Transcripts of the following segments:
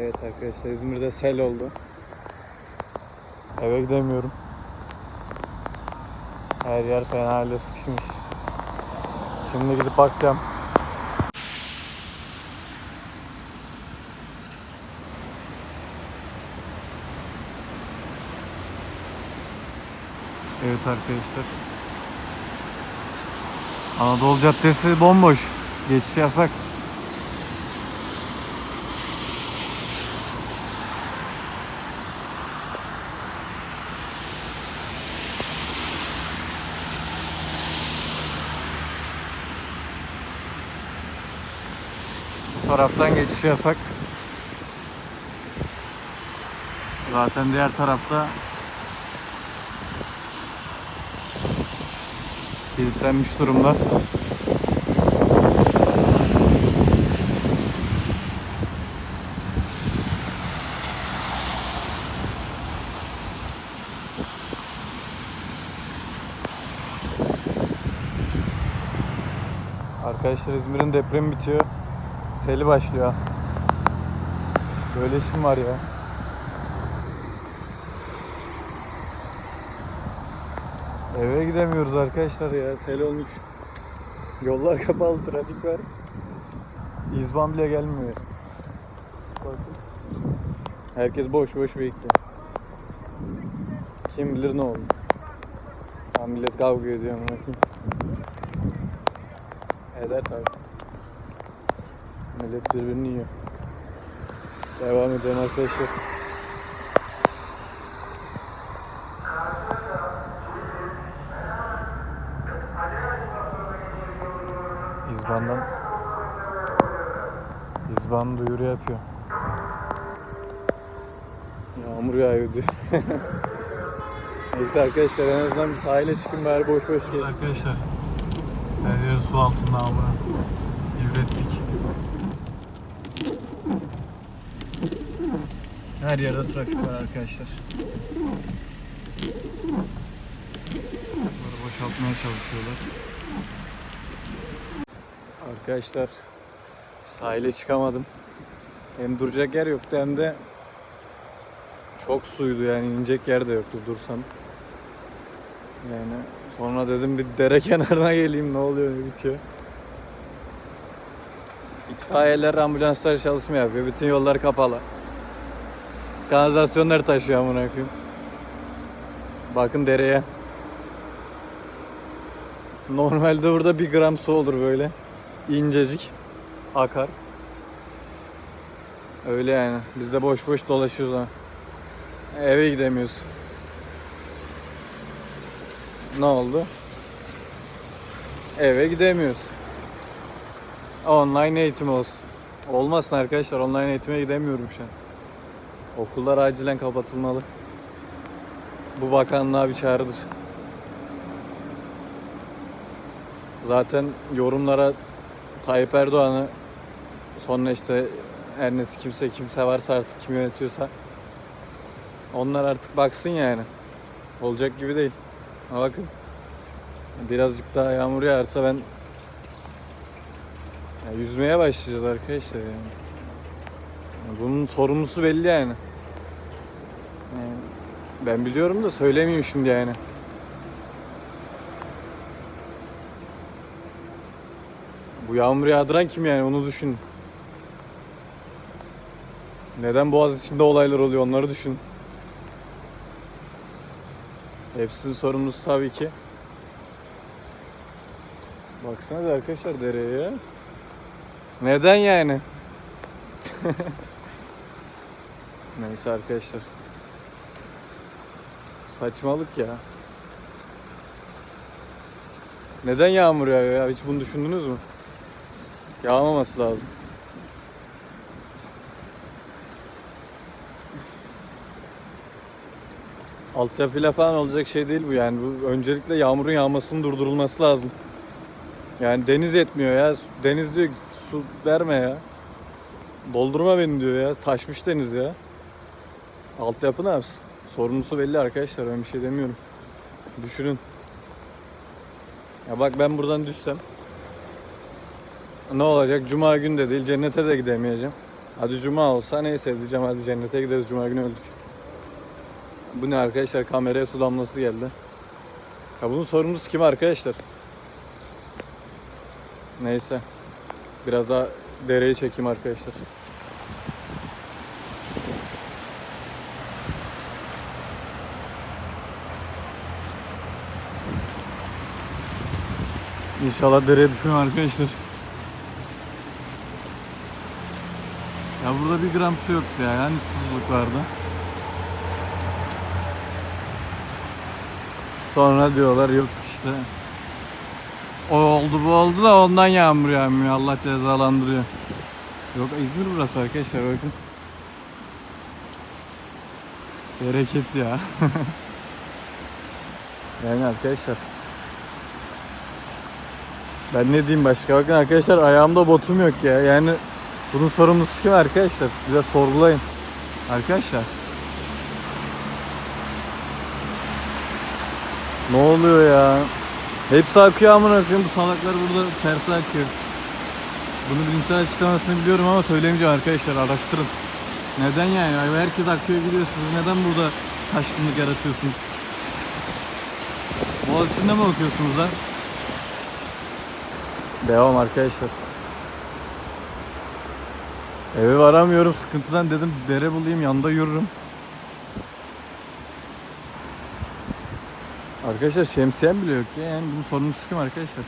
Evet arkadaşlar İzmir'de sel oldu. Eve gidemiyorum. Her yer fena halde sıkışmış. Şimdi gidip bakacağım. Evet arkadaşlar. Anadolu Caddesi bomboş. Geçiş yasak. Taraftan geçiş yasak. Zaten diğer tarafta kilitlenmiş durumda. Arkadaşlar İzmir'in depremi bitiyor. Seli başlıyor. Böyle işim var ya. Eve gidemiyoruz arkadaşlar ya. Sel olmuş. Yollar kapalı, trafik var. İzban bile gelmiyor. Bakın. Herkes boş boş bekliyor. Kim bilir ne oldu. Ha, millet kavga ediyor. Eder tabii. Millet birbirini yiyor. Devam edelim arkadaşlar. İzban'dan İzban duyuru yapıyor. Yağmur yağıyor diyor. Neyse arkadaşlar en azından bir sahile çıkın bari boş boş gezin. Arkadaşlar her yer su altında ama ürettik. Her yerde trafik var arkadaşlar. Bunları boşaltmaya çalışıyorlar. Arkadaşlar sahile çıkamadım. Hem duracak yer yoktu hem de çok suydu yani inecek yer de yoktu dursam. Yani sonra dedim bir dere kenarına geleyim ne oluyor ne bitiyor. İtfaiyeler ambulanslar çalışma yapıyor. Bütün yollar kapalı. Kanalizasyonlar taşıyor amına koyayım. Bakın dereye. Normalde burada bir gram su olur böyle. İncecik. Akar. Öyle yani. Biz de boş boş dolaşıyoruz ha. Eve gidemiyoruz. Ne oldu? Eve gidemiyoruz. Online eğitim olsun. Olmasın arkadaşlar. Online eğitime gidemiyorum şu an. Okullar acilen kapatılmalı. Bu bakanlığa bir çağrıdır. Zaten yorumlara Tayyip Erdoğan'ı sonra işte her nesi kimse kimse varsa artık kim yönetiyorsa onlar artık baksın yani. Olacak gibi değil. Ha bakın. Birazcık daha yağmur yağarsa ben ya yüzmeye başlayacağız arkadaşlar yani. Yani Bunun sorumlusu belli yani. Yani Ben biliyorum da söylemeyeyim şimdi yani. Bu yağmur yağdıran kim yani onu düşün. Neden Boğaz içinde olaylar oluyor onları düşün. Hepsinin sorumlusu tabii ki. Baksanıza arkadaşlar dereye. Neden yani? Neyse arkadaşlar. Saçmalık ya. Neden yağmur yağıyor ya? Hiç bunu düşündünüz mü? Yağmaması lazım. Altyapıyla falan olacak şey değil bu yani. Bu öncelikle yağmurun yağmasının durdurulması lazım. Yani deniz yetmiyor ya. Deniz diyor su verme ya. Doldurma beni diyor ya. Taşmış deniz ya. Altyapı ne yapsın? Sorumlusu belli arkadaşlar. Ben bir şey demiyorum. Düşünün. Ya bak ben buradan düşsem ne olacak? Cuma günü de değil. Cennete de gidemeyeceğim. Hadi cuma olsa neyse diyeceğim hadi cennete gideriz cuma günü öldük. Bu ne arkadaşlar kameraya su damlası geldi. Ya bunun sorumlusu kim arkadaşlar? Neyse. Biraz daha dereyi çekeyim arkadaşlar. İnşallah dereye düşmem arkadaşlar. Ya burada bir gram su yoktu ya. Yani susuzluk vardı. Sonra diyorlar yok işte. O oldu bu oldu da ondan yağmur yağmıyor. Allah cezalandırıyor. Yok İzmir burası arkadaşlar bakın. Bereket ya. yani arkadaşlar. Ben ne diyeyim başka? Bakın arkadaşlar ayağımda botum yok ya. Yani bunun sorumlusu kim arkadaşlar? Bize sorgulayın. Arkadaşlar. Ne oluyor ya? Hepsi akıyor amına koyayım. Bu salaklar burada tersi akıyor. Bunu bilimsel açıklamasını biliyorum ama söylemeyeceğim arkadaşlar. Araştırın. Neden yani? Herkes akıyor gidiyor. Siz neden burada taşkınlık yaratıyorsunuz? Boğaziçi'nde mi okuyorsunuz lan? Devam arkadaşlar. Eve varamıyorum sıkıntıdan dedim dere bulayım yanında yürürüm. Arkadaşlar şemsiyem bile yok ya yani bunun sorumlusu kim arkadaşlar?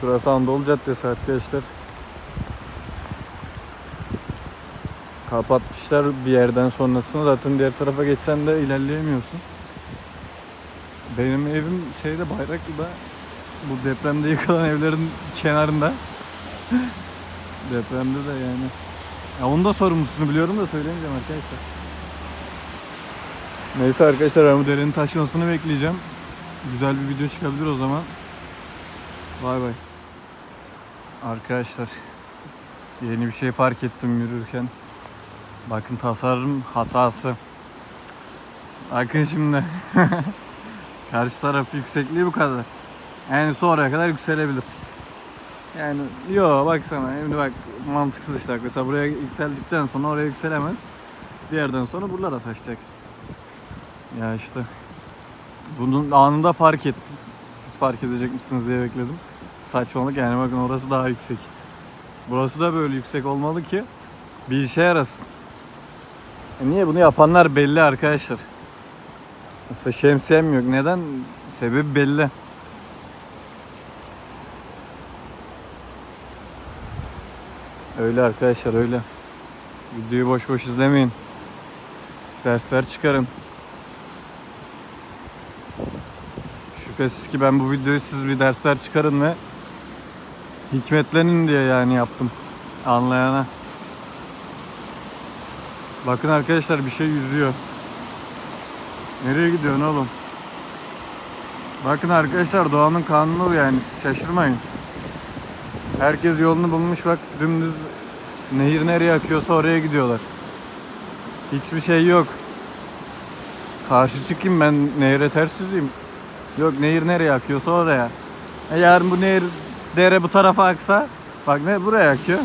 Şurası Anadolu Caddesi arkadaşlar. Kapatmışlar bir yerden sonrasını zaten diğer tarafa geçsen de ilerleyemiyorsun. Benim evim şeyde Bayraklı'da bu depremde yıkılan evlerin kenarında. depremde de yani. Ya onun da sorumlusunu biliyorum da söylemeyeceğim arkadaşlar. Neyse arkadaşlar ben bu derenin taşmasını bekleyeceğim. Güzel bir video çıkabilir o zaman. Bay bay. Arkadaşlar yeni bir şey fark ettim yürürken. Bakın tasarım hatası. Bakın şimdi. Karşı taraf yüksekliği bu kadar. Yani sonraya kadar yükselebilir. Yani yo baksana şimdi bak mantıksız işte mesela buraya yükseldikten sonra oraya yükselemez. Bir yerden sonra buralara taşacak. Ya işte bunun anında fark ettim. Siz fark edecek misiniz diye bekledim. Saçmalık yani bakın orası daha yüksek. Burası da böyle yüksek olmalı ki bir işe yarasın. E niye bunu yapanlar belli arkadaşlar. Mesela şemsiyem yok. Neden? Sebebi belli. Öyle arkadaşlar öyle. Videoyu boş boş izlemeyin. Dersler çıkarın. Şüphesiz ki ben bu videoyu siz bir dersler çıkarın ve hikmetlenin diye yani yaptım. Anlayana. Bakın arkadaşlar bir şey yüzüyor. Nereye gidiyorsun oğlum? Bakın arkadaşlar doğanın kanunu bu yani şaşırmayın. Herkes yolunu bulmuş bak dümdüz nehir nereye akıyorsa oraya gidiyorlar. Hiçbir şey yok. Karşı çıkayım ben nehre ters yüzeyim. Yok nehir nereye akıyorsa oraya. E yarın bu nehir dere bu tarafa aksa bak ne buraya akıyor.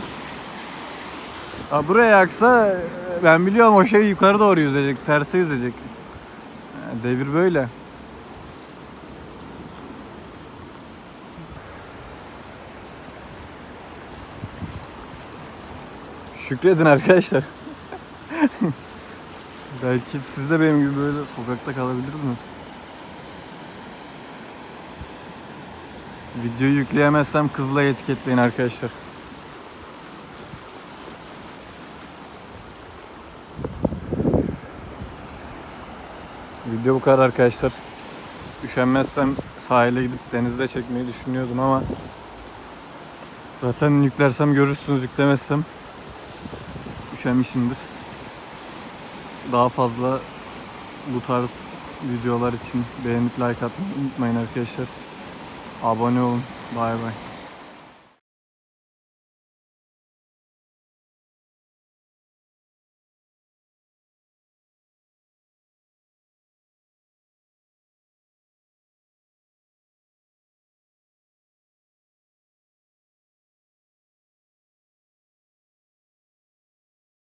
Ha, buraya aksa e, ben biliyorum o şey yukarı doğru yüzecek, terse yüzecek. Devir böyle. Şükredin arkadaşlar. Belki siz de benim gibi böyle sokakta kalabilirsiniz. Videoyu yükleyemezsem kızla etiketleyin arkadaşlar. Video bu kadar arkadaşlar. Üşenmezsem sahile gidip denizde çekmeyi düşünüyordum ama zaten yüklersem görürsünüz yüklemezsem üşenmişimdir. Daha fazla bu tarz videolar için beğenip like atmayı unutmayın arkadaşlar. Abone olun. Bay bay.